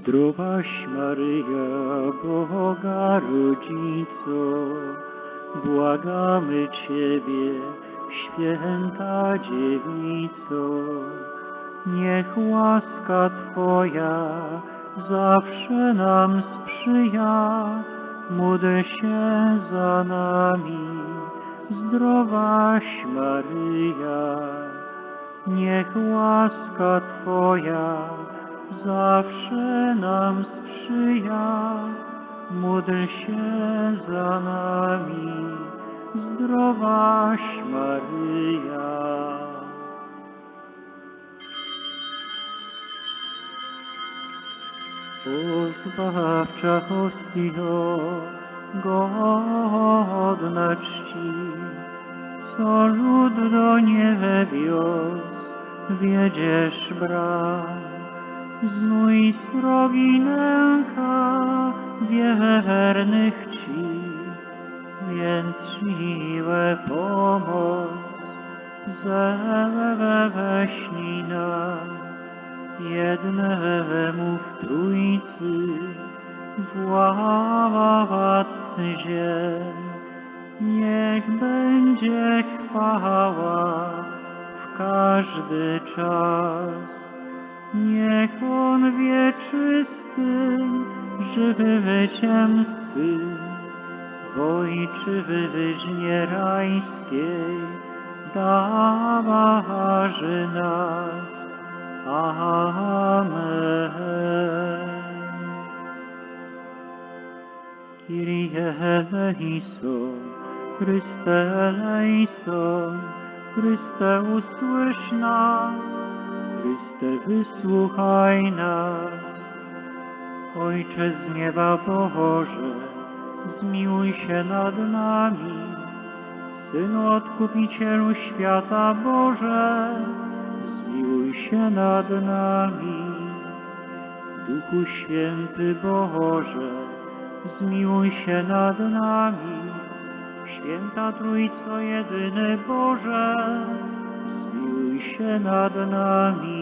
Zdrowaś Maryja, Boga Rodzico, błagamy Ciebie, święta dziewico. Niech łaska Twoja zawsze nam sprzyja, módl się za nami, zdrowaś Maryja. Niech łaska Twoja zawsze nam sprzyja, módl się za nami, zdrowaś Maryja. Pozbawcza hostio, godna czci, co lud do niebios wiedziesz bram. Znój srogi nęka wiernych Ci, więc siłę pomoc zeweśnij nam. Jednemu w Trójcy, władcy ziem, niech będzie chwała w każdy czas. Niech On wieczysty, żywy wyciem Syn, w ojczyźnie rajskiej daważy nas. Amen. Kyrie eleison, Chryste eleison, Chryste usłysz nas, Chryste wysłuchaj nas. Ojcze z nieba Boże, zmiłuj się nad nami. Synu Odkupicielu świata Boże, zmiłuj się nad nami. Duchu Święty Boże, zmiłuj się nad nami. Święta Trójco jedyny Boże, zmiłuj się nad nami.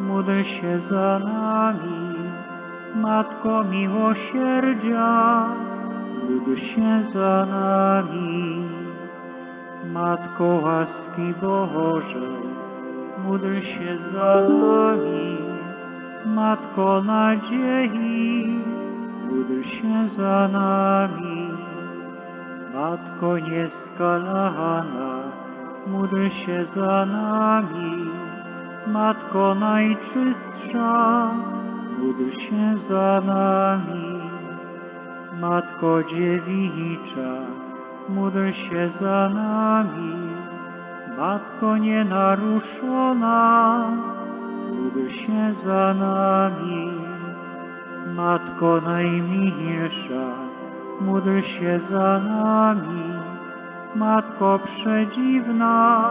módl się za nami. Matko miłosierdzia, módl się za nami. Matko łaski Bożej, módl się za nami. Matko nadziei, módl się za nami. Matko nieskalana, módl się za nami. Matko najczystsza, módl się za nami. Matko dziewicza, módl się za nami. Matko nienaruszona, módl się za nami. Matko najmilsza, módl się za nami. Matko przedziwna,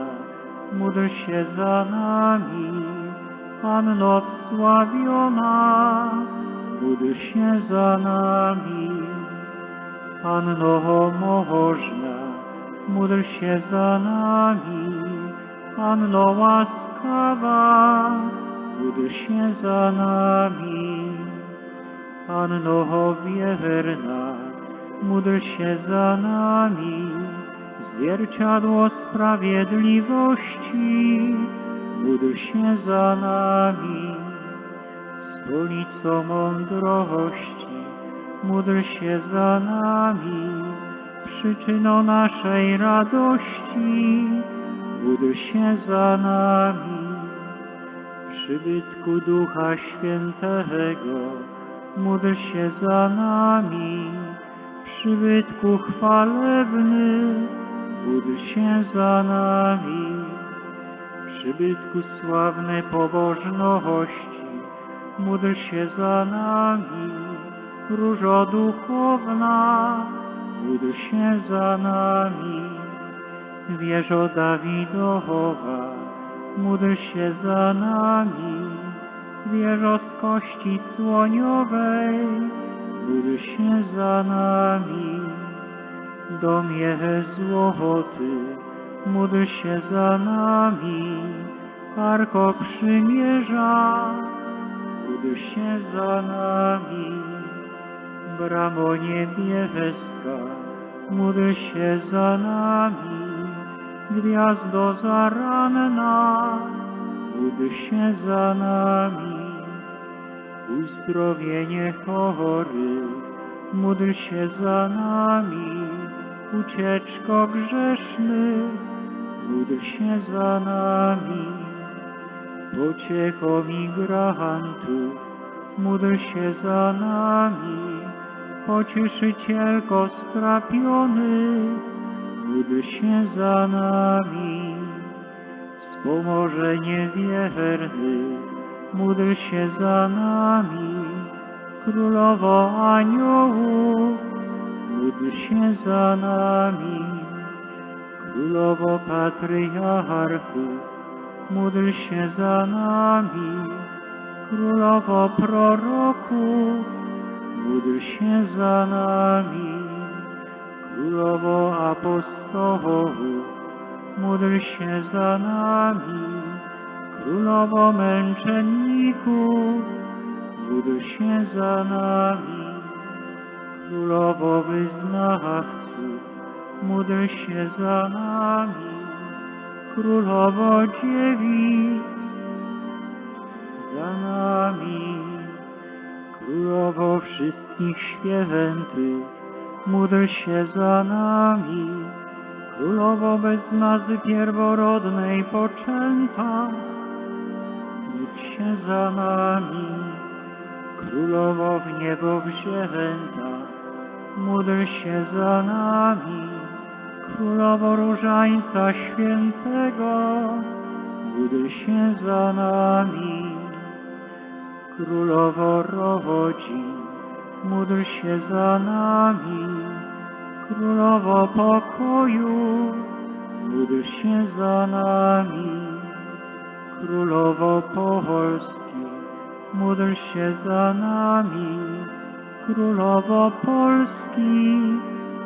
módl się za nami. Panno wsławiona, módl się za nami. Panno można, módl się za nami. Panno łaskawa, módl się za nami. Panno wierna, módl się za nami. Zwierciadło sprawiedliwości, módl się za nami. Stolico mądrości, módl się za nami. Przyczyną naszej radości, módl się za nami. Przybytku Ducha Świętego, módl się za nami. Przybytku chwalebny, módl się za nami. Przybytku sławnej pobożności, módl się za nami. Różo duchowna, módl się za nami. Wieżo Dawidowa, módl się za nami. Wieżo z kości słoniowej, módl się za nami. Domie złoty, módl się za nami. Arko przymierza, módl się za nami. Bramo niebieska, módl się za nami. Gwiazdo zaranna, módl się za nami. Uzdrowienie chorych, módl się za nami. Ucieczko grzeszny, módl się za nami. Pociecho migrantów, módl się za nami. Pocieszycielko strapionych, módl się za nami. Wspomożenie wiernych, módl się za nami. Królowo aniołów, módl się za nami. Królowo patriarchów, módl się za nami. Królowo proroków, módl się za nami. Królowo apostołów, módl się za nami. Królowo męczenników, módl się za nami. Królowo wyznawców, módl się za nami. Królowo dziewic, za nami. Królowo wszystkich świętych, módl się za nami. Królowo bez mazy pierworodnej poczęta, módl się za nami. Królowo w niebo wzięta, módl się za nami. Królowo Różańca Świętego, módl się za nami. Królowo rodzin, módl się za nami. Królowo pokoju, módl się za nami. Królowo Polski, módl się za nami. Królowo Polski,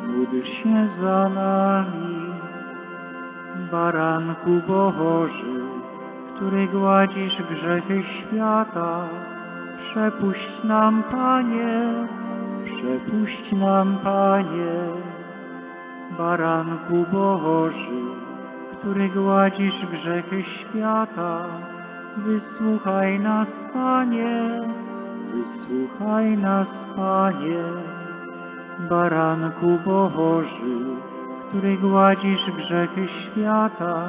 módl się za nami. Baranku Boży, który gładzisz grzechy świata, przepuść nam, Panie, przepuść nam, Panie. Baranku Boży, który gładzisz grzechy świata, wysłuchaj nas, Panie, wysłuchaj nas, Panie. Baranku Boży, który gładzisz grzechy świata,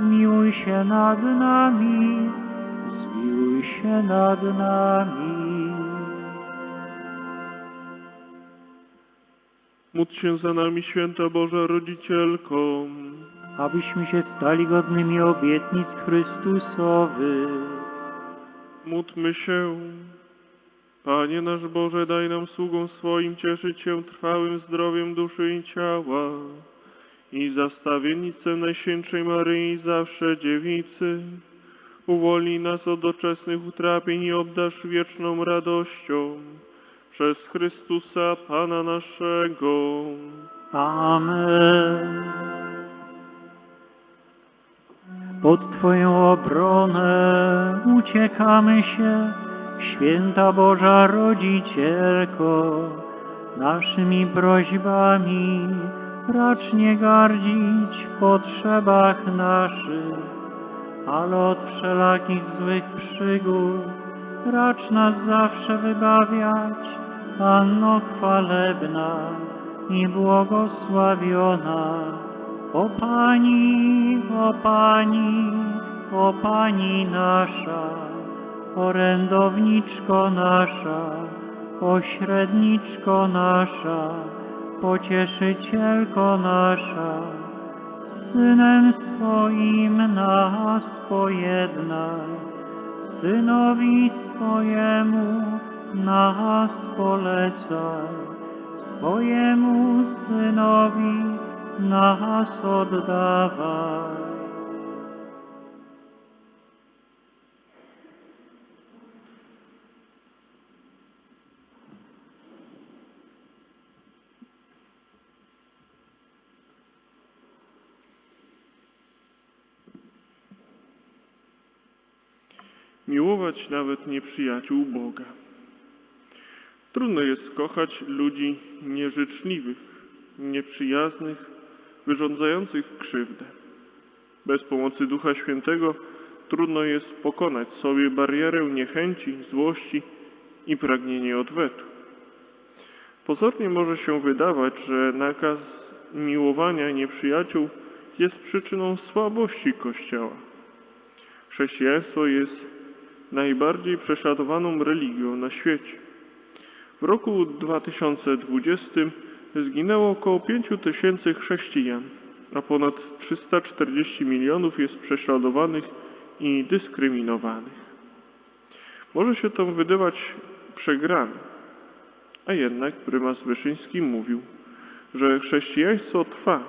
zmiłuj się nad nami, zmiłuj się nad nami. Módl się za nami, święta Boża Rodzicielko. abyśmy się stali godnymi obietnic Chrystusowych. Módlmy się. Panie nasz Boże, daj nam sługom swoim cieszyć się trwałym zdrowiem duszy i ciała i za stawiennictwem Najświętszej Maryi zawsze dziewicy. Uwolnij nas od doczesnych utrapień i obdarz wieczną radością. Przez Chrystusa Pana naszego. Amen. Pod Twoją obronę uciekamy się, święta Boża Rodzicielko, naszymi prośbami racz nie gardzić w potrzebach naszych, ale od wszelakich złych przygód racz nas zawsze wybawiać, Panno chwalebna i błogosławiona. O Pani, o Pani, o Pani nasza, orędowniczko nasza, pośredniczko nasza, pocieszycielko nasza, Synem swoim nas pojednaj, Synowi swojemu nas polecaj, swojemu Synowi nas oddawaj. Miłować nawet nieprzyjaciół Boga. Trudno jest kochać ludzi nieżyczliwych, nieprzyjaznych, wyrządzających krzywdę. Bez pomocy Ducha Świętego trudno jest pokonać sobie barierę niechęci, złości i pragnienie odwetu. Pozornie może się wydawać, że nakaz miłowania nieprzyjaciół jest przyczyną słabości Kościoła. Chrześcijaństwo jest najbardziej prześladowaną religią na świecie. W roku 2020 zginęło około 5 tysięcy chrześcijan, a ponad 340 milionów jest prześladowanych i dyskryminowanych. Może się to wydawać przegrane, a jednak prymas Wyszyński mówił, że chrześcijaństwo trwa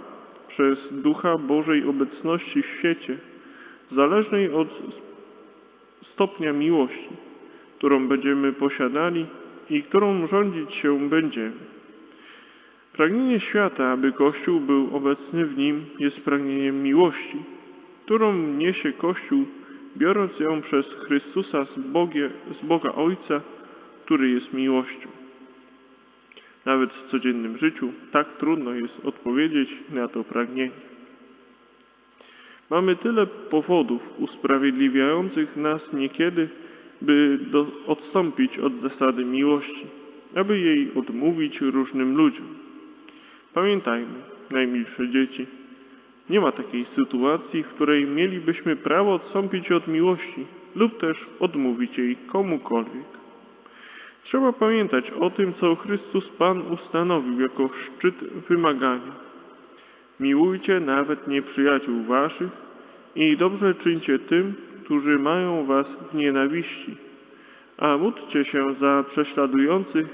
przez ducha Bożej obecności w świecie, zależnej od stopnia miłości, którą będziemy posiadali i którą rządzić się będziemy. Pragnienie świata, aby Kościół był obecny w nim, jest pragnieniem miłości, którą niesie Kościół, biorąc ją przez Chrystusa z, Bogie, z Boga Ojca, który jest miłością. Nawet w codziennym życiu tak trudno jest odpowiedzieć na to pragnienie. Mamy tyle powodów usprawiedliwiających nas niekiedy, by do, odstąpić od zasady miłości, aby jej odmówić różnym ludziom. Pamiętajmy, najmilsze dzieci, nie ma takiej sytuacji, w której mielibyśmy prawo odstąpić od miłości lub też odmówić jej komukolwiek. Trzeba pamiętać o tym, co Chrystus Pan ustanowił jako szczyt wymagania. Miłujcie nawet nieprzyjaciół waszych i dobrze czyńcie tym, którzy mają was w nienawiści, a módlcie się za prześladujących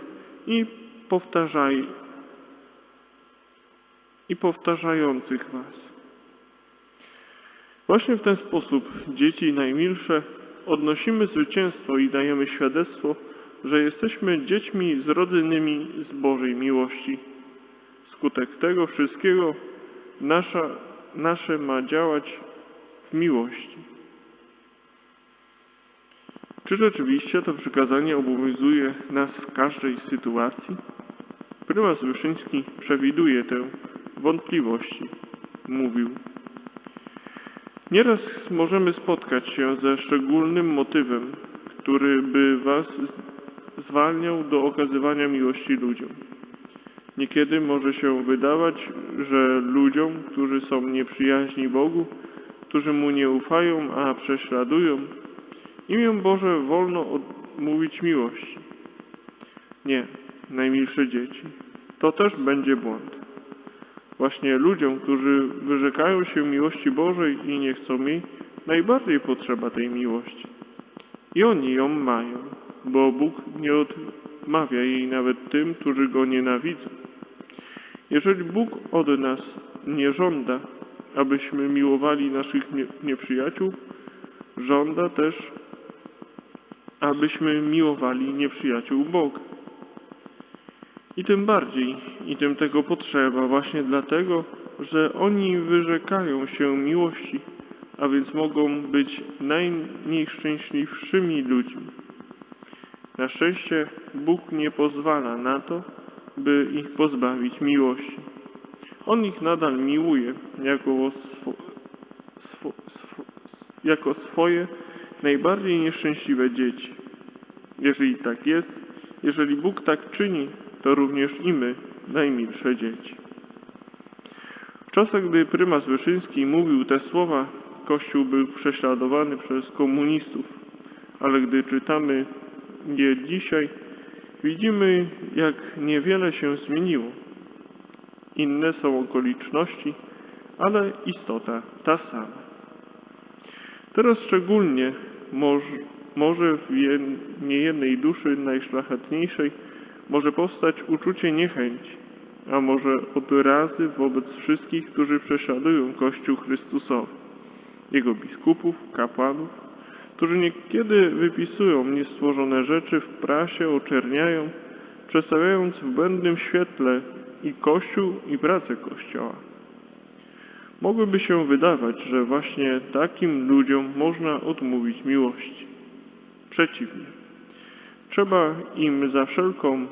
i powtarzaj i powtarzających was. Właśnie w ten sposób, dzieci najmilsze, odnosimy zwycięstwo i dajemy świadectwo, że jesteśmy dziećmi zrodzonymi z Bożej miłości. Skutek tego wszystkiego nasza, nasze ma działać w miłości. Czy rzeczywiście to przykazanie obowiązuje nas w każdej sytuacji? Prymas Wyszyński przewiduje tę wątpliwości. Mówił. Nieraz możemy spotkać się ze szczególnym motywem, który by was zwalniał do okazywania miłości ludziom. Niekiedy może się wydawać, że ludziom, którzy są nieprzyjaźni Bogu, którzy Mu nie ufają, a prześladują, imię Boże wolno odmówić miłości. Nie, najmilsze dzieci, to też będzie błąd. Właśnie ludziom, którzy wyrzekają się miłości Bożej i nie chcą jej, najbardziej potrzeba tej miłości. I oni ją mają, bo Bóg nie odmawia jej nawet tym, którzy Go nienawidzą. Jeżeli Bóg od nas nie żąda, abyśmy miłowali naszych nie- nieprzyjaciół, żąda też, abyśmy miłowali nieprzyjaciół Boga. I tym bardziej, i tym tego potrzeba, właśnie dlatego, że oni wyrzekają się miłości, a więc mogą być najnieszczęśliwszymi ludźmi. Na szczęście Bóg nie pozwala na to, by ich pozbawić miłości. On ich nadal miłuje jako, jako swoje najbardziej nieszczęśliwe dzieci. Jeżeli tak jest, jeżeli Bóg tak czyni, to również i my, najmilsze dzieci. W czasach, gdy prymas Wyszyński mówił te słowa, Kościół był prześladowany przez komunistów, ale gdy czytamy je dzisiaj, widzimy, jak niewiele się zmieniło. Inne są okoliczności, ale istota ta sama. Teraz szczególnie może, w jed- niejednej duszy najszlachetniejszej może powstać uczucie niechęci, a może odrazy wobec wszystkich, którzy prześladują Kościół Chrystusowy, Jego biskupów, kapłanów, którzy niekiedy wypisują niestworzone rzeczy w prasie, oczerniają, przedstawiając w błędnym świetle i Kościół, i pracę Kościoła. Mogłoby się wydawać, że właśnie takim ludziom można odmówić miłości. Przeciwnie. Trzeba im za wszelką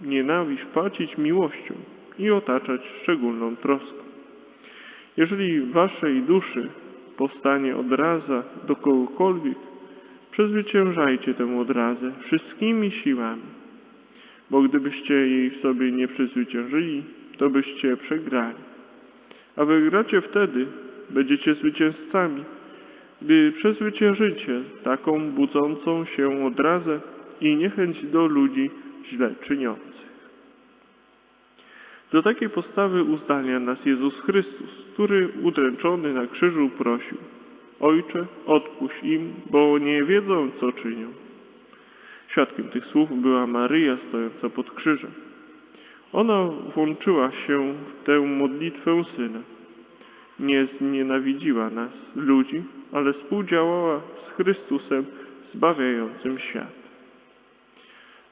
nienawiść płacić miłością i otaczać szczególną troską. Jeżeli waszej duszy powstanie odraza do kogokolwiek, przezwyciężajcie tę odrazę wszystkimi siłami, bo gdybyście jej w sobie nie przezwyciężyli, to byście przegrali. A wygracie wtedy, będziecie zwycięzcami, gdy przezwyciężycie taką budzącą się odrazę i niechęć do ludzi źle czyniących. Do takiej postawy uzdalnia nas Jezus Chrystus, który udręczony na krzyżu prosił Ojcze, odpuść im, bo nie wiedzą, co czynią. Świadkiem tych słów była Maryja stojąca pod krzyżem. Ona włączyła się w tę modlitwę Syna. Nie znienawidziła nas, ludzi, ale współdziałała z Chrystusem zbawiającym świat.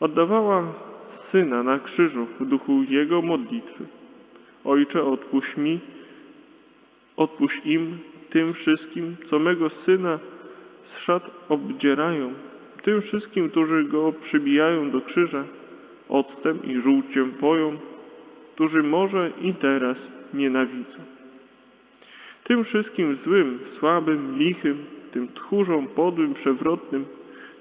Oddawała Syna na krzyżu w duchu Jego modlitwy. Ojcze, odpuść mi, odpuść im, tym wszystkim, co mego Syna z szat obdzierają, tym wszystkim, którzy Go przybijają do krzyża, octem i żółciem poją, którzy może i teraz nienawidzą. Tym wszystkim złym, słabym, lichym, tym tchórzom podłym, przewrotnym,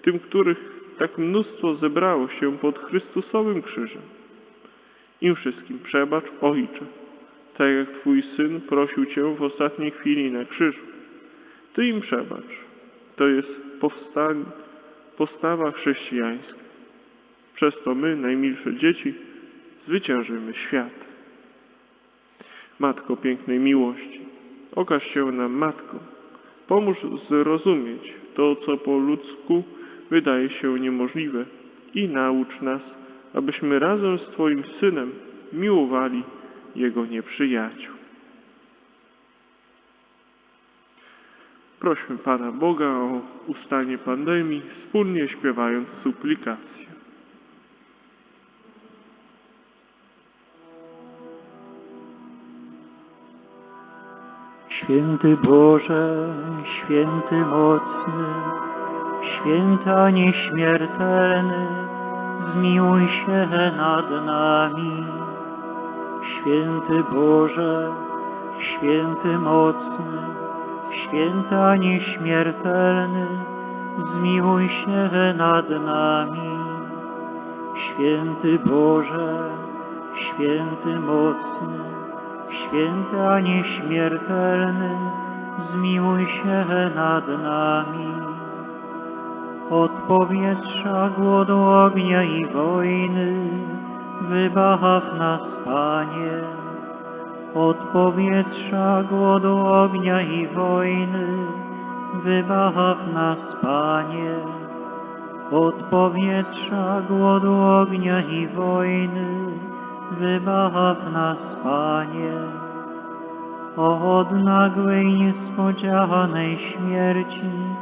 tym, których tak mnóstwo zebrało się pod Chrystusowym krzyżem. Im wszystkim przebacz, Ojcze, tak jak Twój Syn prosił Cię w ostatniej chwili na krzyżu. Ty im przebacz. To jest powstań, postawa chrześcijańska. Przez to my, najmilsze dzieci, zwyciężymy świat. Matko pięknej miłości, okaż się nam Matką. Pomóż zrozumieć to, co po ludzku wydaje się niemożliwe i naucz nas, abyśmy razem z Twoim Synem miłowali Jego nieprzyjaciół. Prośmy Pana Boga o ustanie pandemii, wspólnie śpiewając suplikację. Święty Boże, święty mocny, święta nieśmiertelny, zmiłuj się nad nami. Święty Boże, święty mocny, święta nieśmiertelny, zmiłuj się nad nami. Święty Boże, święty mocny, święty a nieśmiertelny, zmiłuj się nad nami. Powietrza, głodu, ognia i wojny, wybaw nas, Panie. Od powietrza, głodu, ognia i wojny, wybaw nas, Panie. Od powietrza, głodu, ognia i wojny, wybaw nas, Panie. Od nagłej, niespodziewanej śmierci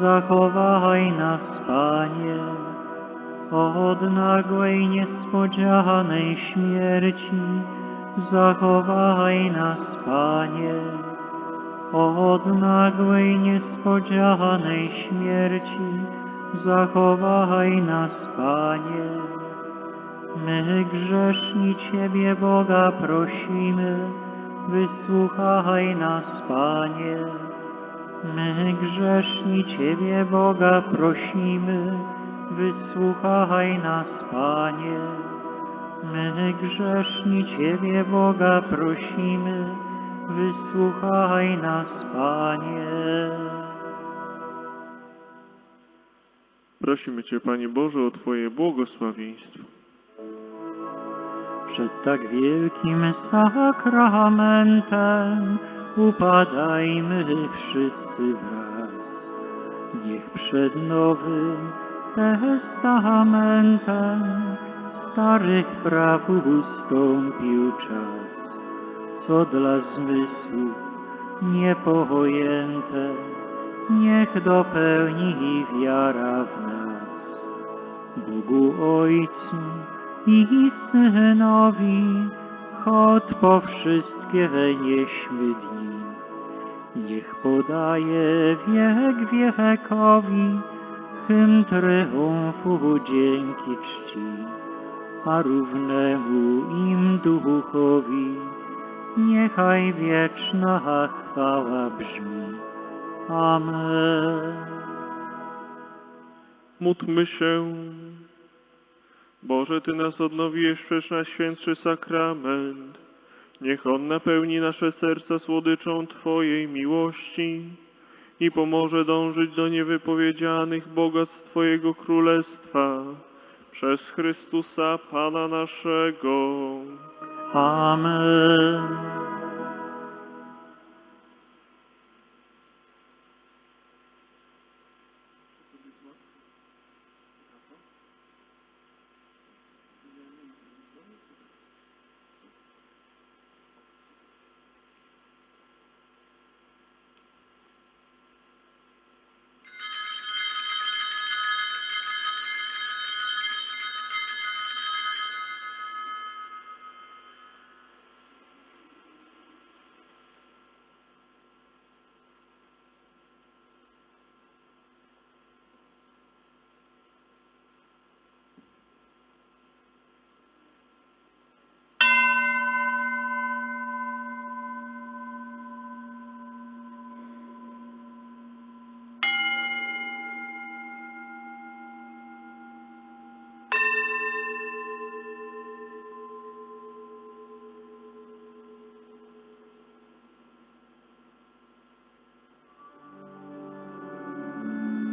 zachowaj nas, Panie. Od nagłej, niespodziewanej śmierci zachowaj nas, Panie. Od nagłej, niespodziewanej śmierci zachowaj nas, Panie. My grzeszni Ciebie, Boga, prosimy, wysłuchaj nas, Panie. My grzeszni Ciebie, Boga, prosimy, wysłuchaj nas, Panie. My grzeszni Ciebie, Boga, prosimy, wysłuchaj nas, Panie. Prosimy Cię, Panie Boże, o Twoje błogosławieństwo. Przed tak wielkim sakramentem upadajmy wszyscy wraz. Niech przed nowym testamentem starych praw ustąpił czas, co dla zmysłu niepojęte, niech dopełni wiara w nas. Bogu Ojcu i Synowi, chod po wszystkie nieśmy dni. Niech podaje wiek wiekowi, hymn tryumfu dzięki czci, a równemu im duchowi, niechaj wieczna chwała brzmi. Amen. Módlmy się. Boże, Ty nas odnowiłeś przez Najświętszy Sakrament. Niech On napełni nasze serca słodyczą Twojej miłości i pomoże dążyć do niewypowiedzianych bogactw Twojego Królestwa przez Chrystusa Pana naszego. Amen.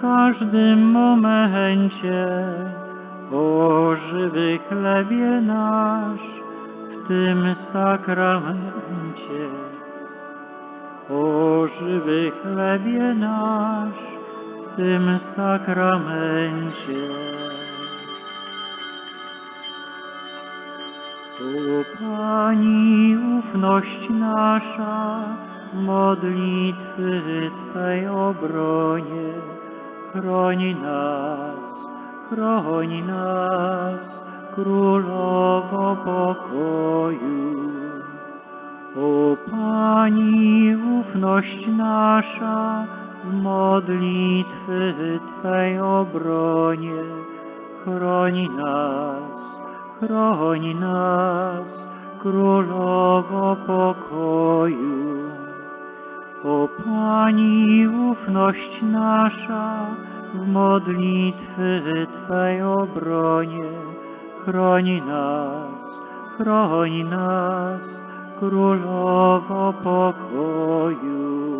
w każdym momencie, o żywy chlebie nasz w tym sakramencie. O żywy chlebie nasz w tym sakramencie. O Pani, ufność nasza, modlitwy Twej obronie, chroń nas, chroń nas, Królowo pokoju. O Pani, ufność nasza, w modlitwy Twej obronie, chroń nas, chroń nas, Królowo pokoju. O Pani, ufność nasza, w modlitwy Twej obronie, chroń nas, chroń nas, Królowo pokoju.